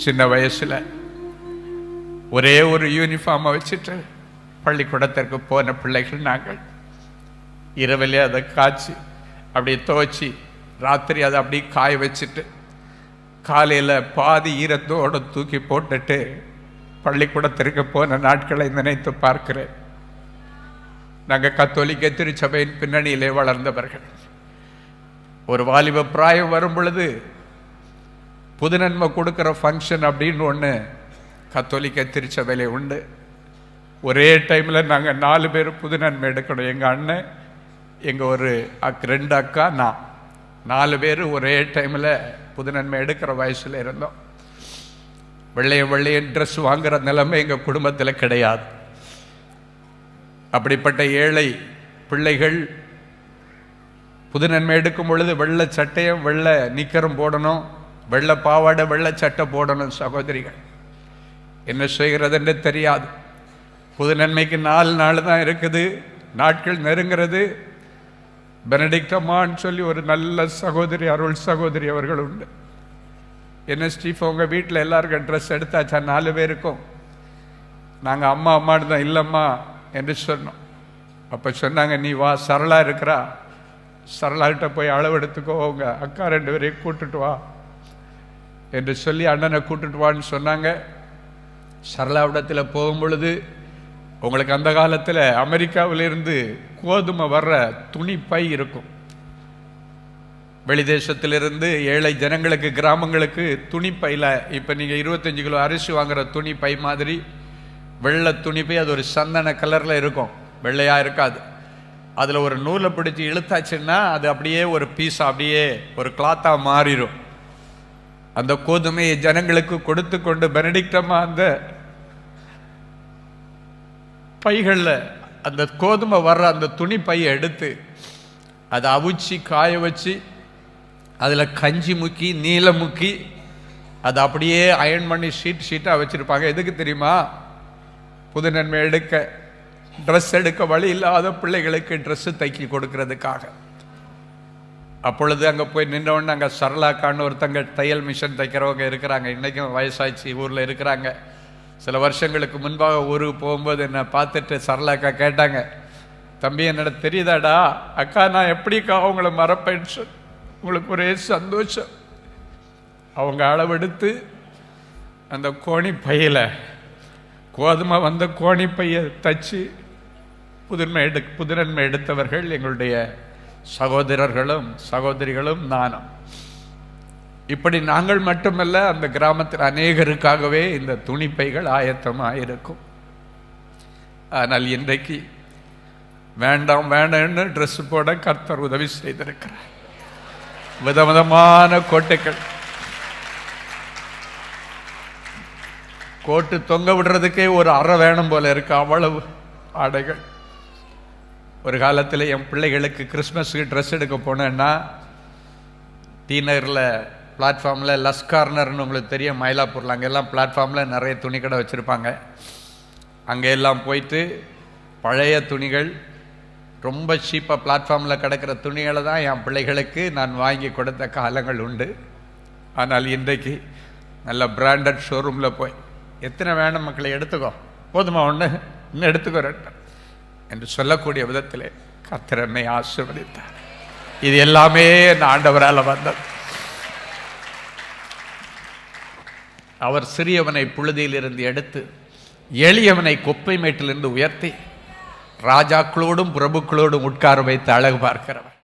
சின்ன வயசில் ஒரே ஒரு யூனிஃபார்மை வச்சுட்டு பள்ளிக்கூடத்திற்கு போன பிள்ளைகள் நாங்கள். இரவிலே அதை காய்ச்சி அப்படியே துவைச்சி ராத்திரி அதை அப்படியே காய வச்சுட்டு காலையில் பாதி ஈரத்தோடு தூக்கி போட்டுட்டு பள்ளிக்கூடத்திற்கு போன நாட்களை நினைத்து பார்க்கிறேன். நாங்கள் கத்தோலிக்க திருச்சபையின் பின்னணியிலே வளர்ந்தவர்கள். ஒரு வாலிப பிராயம் வரும் பொழுது புது நன்மை கொடுக்குற ஃபங்க்ஷன் அப்படின்னு ஒன்று கத்தோலிக்க திருச்சபையிலே உண்டு. ஒரே டைமில் நாங்கள் நாலு பேர் புது நன்மை எடுக்கணும். எங்கள் அண்ணன் எங்கள் ஒரு அக் ரெண்டு அக்கா நான். நாலு பேர் ஒரே டைமில் புது நன்மை எடுக்கிற வயசில் இருந்தோம். வெள்ளைய வெள்ளைய ட்ரெஸ் வாங்குற நிலைமை எங்கள் குடும்பத்தில் கிடையாது. அப்படிப்பட்ட ஏழை பிள்ளைகள் புது நன்மை எடுக்கும் பொழுது வெள்ளை சட்டையும் வெள்ளை நிக்கரும் போடணும். வெள்ளை பாவாடை வெள்ளை சட்டை போடணும் சகோதரிகள். என்ன செய்கிறதுன்னு தெரியாது. புது நன்மைக்கு நாலு நாள் தான் இருக்குது. நாட்கள் நெருங்கிறது. பெனடிக்டமான்னு சொல்லி ஒரு நல்ல சகோதரி அருள் சகோதரி அவர்கள் உண்டு. என்ன ஸ்டீஃப் உங்கள் வீட்டில் எல்லாருக்கும் ட்ரெஸ் எடுத்தாச்சா? நாலு பேருக்கும். நாங்கள் அம்மா அம்மானு தான் இல்லைம்மா என்று சொன்னோம். அப்போ சொன்னாங்க நீ வா சரளா இருக்கிறா. சரளாகிட்ட போய் அளவு எடுத்துக்கோ உங்க அக்கா ரெண்டு பேரையும் கூட்டுட்டு வா. என்று சொல்லி அண்ணனை கூட்டுட்டு வான்னு சொன்னாங்க. சரளாவிடத்தில் போகும் பொழுது உங்களுக்கு அந்த காலத்தில் அமெரிக்காவிலிருந்து கோதுமை வர்ற துணி பை இருக்கும். வெளிதேசத்திலிருந்து ஏழை ஜனங்களுக்கு கிராமங்களுக்கு துணி பையில் இப்போ நீங்கள் இருபத்தஞ்சி கிலோ அரிசி வாங்குற துணி பை மாதிரி வெள்ளை துணி பை அது ஒரு சந்தன கலரில் இருக்கும். வெள்ளையாக இருக்காது. அதில் ஒரு நூலை பிடிச்சி இழுத்தாச்சுன்னா அது அப்படியே ஒரு பீஸ் அப்படியே ஒரு கிளாத்தாக மாறிடும் அந்த கோதுமையை ஜனங்களுக்கு கொடுத்து கொண்டு பெனடிக்டமா அந்த பைகளில் அந்த கோதுமை வர்ற அந்த துணி பையை எடுத்து அதை அவிச்சு காய வச்சு அதில் கஞ்சி முக்கி நீல முக்கி அதை அப்படியே அயன் பண்ணி ஷீட் ஷீட்டாக வச்சுருப்பாங்க. எதுக்கு தெரியுமா? புது நன்மை எடுக்க ட்ரெஸ் எடுக்க வழி இல்லாத பிள்ளைகளுக்கு ட்ரெஸ்ஸு தைக்கி கொடுக்கறதுக்காக. அப்பொழுது அங்கே போய் நின்றவொடனே அங்கே சரளாக்கான்னு ஒருத்தங்க தையல் மிஷின் தைக்கிறவங்க இருக்கிறாங்க. இன்றைக்கும் வயசாச்சு ஊரில் இருக்கிறாங்க. சில வருஷங்களுக்கு முன்பாக ஊருக்கு போகும்போது என்னை பார்த்துட்டு சரளாக்கா கேட்டாங்க தம்பி என்னோட தெரியுதாடா? அக்கா நான் எப்படிக்கா அவங்கள மறப்பேன்னு உங்களுக்கு ஒரே சந்தோஷம். அவங்க அளவெடுத்து அந்த கோணி பையில் கோதுமை வந்த கோணி பையை தச்சு புதுமை எடு புதுநன்மை எடுத்தவர்கள் எங்களுடைய சகோதரர்களும் சகோதரிகளும் நானும். இப்படி நாங்கள் மட்டுமல்ல அந்த கிராமத்தில் அநேகருக்காகவே இந்த துணிப்பைகள் ஆயத்தமாக இருக்கும். ஆனால் இன்றைக்கு வேண்டாம் வேண்டாம்னு ட்ரெஸ் போட கர்த்தர் உதவி செய்திருக்கிறார். விதவிதமான கோட்டைகள். கோட்டு தொங்க விடுறதுக்கே ஒரு அறை வேணும் போல இருக்கு அவ்வளவு ஆடைகள். ஒரு காலத்தில் என் பிள்ளைகளுக்கு கிறிஸ்மஸுக்கு ட்ரெஸ் எடுக்க போனேன்னா டி நகரில் பிளாட்ஃபார்மில் லஸ் கார்னர்னு உங்களுக்கு தெரியும் மயிலாப்பூரில். அங்கெல்லாம் பிளாட்ஃபார்மில் நிறைய துணி கடை வச்சுருப்பாங்க. அங்கே எல்லாம் போயிட்டு பழைய துணிகள் ரொம்ப சீப்பாக பிளாட்ஃபார்மில் கிடக்கிற துணிகளை தான் என் பிள்ளைகளுக்கு நான் வாங்கி கொடுத்த காலங்கள் உண்டு. ஆனால் இன்றைக்கு நல்ல பிராண்டட் ஷோரூமில் போய் எத்தனை வேணும் மக்களை எடுத்துக்கோ? போதுமா ஒன்று இன்னும் எடுத்துக்கோ ரெண்டு. என்று சொல்லக்கூடிய விதத்தில் கர்த்தர் என்னை இது எல்லாமே என் ஆண்டவரால் வந்தது. அவர் சிறியவனை புழுதியிலிருந்து எடுத்து எளியவனை குப்பை மேட்டிலிருந்து உயர்த்தி ராஜாக்களோடும் பிரபுக்களோடும் உட்கார வைத்து அழகு பார்க்கிறவர்.